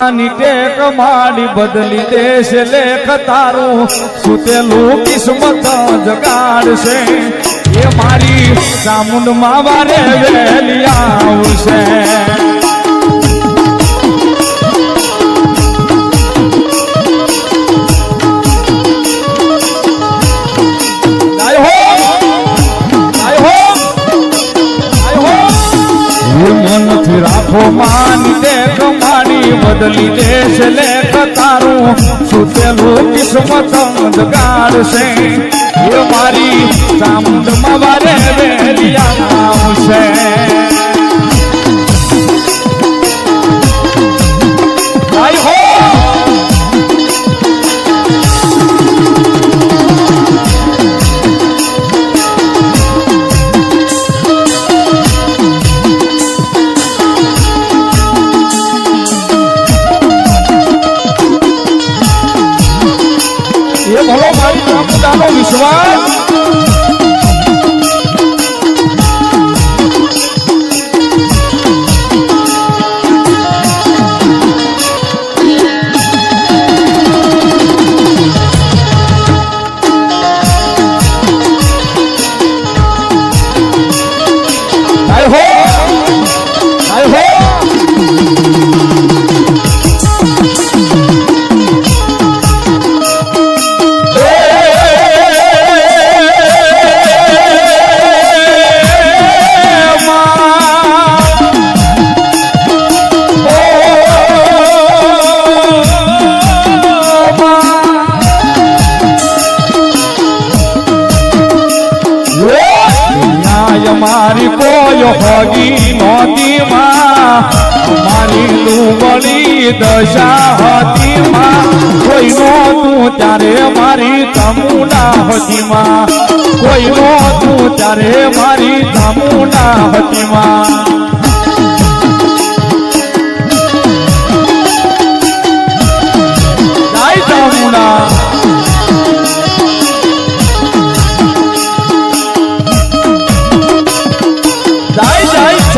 ની ટેક માડી બદલી દેશ લેખ તારું. સુતેલું કિસ્મત જગાડશે એ મારી ચામુંડમાં વારે વેલી માની તે કમાણી બદલી દેશ લેખ તારું સુતેલું કિસ્મત એ મારી ચામુંડમાં વારે વેલિયા 大妹子，什么？કોઈ હોગી નહોતી માં મારી લુગડી દશા હતી માં કોઈ નહોતું ત્યારે મારી તમુના હતી કોઈ નહોતું ત્યારે મારી તમુના હતી જય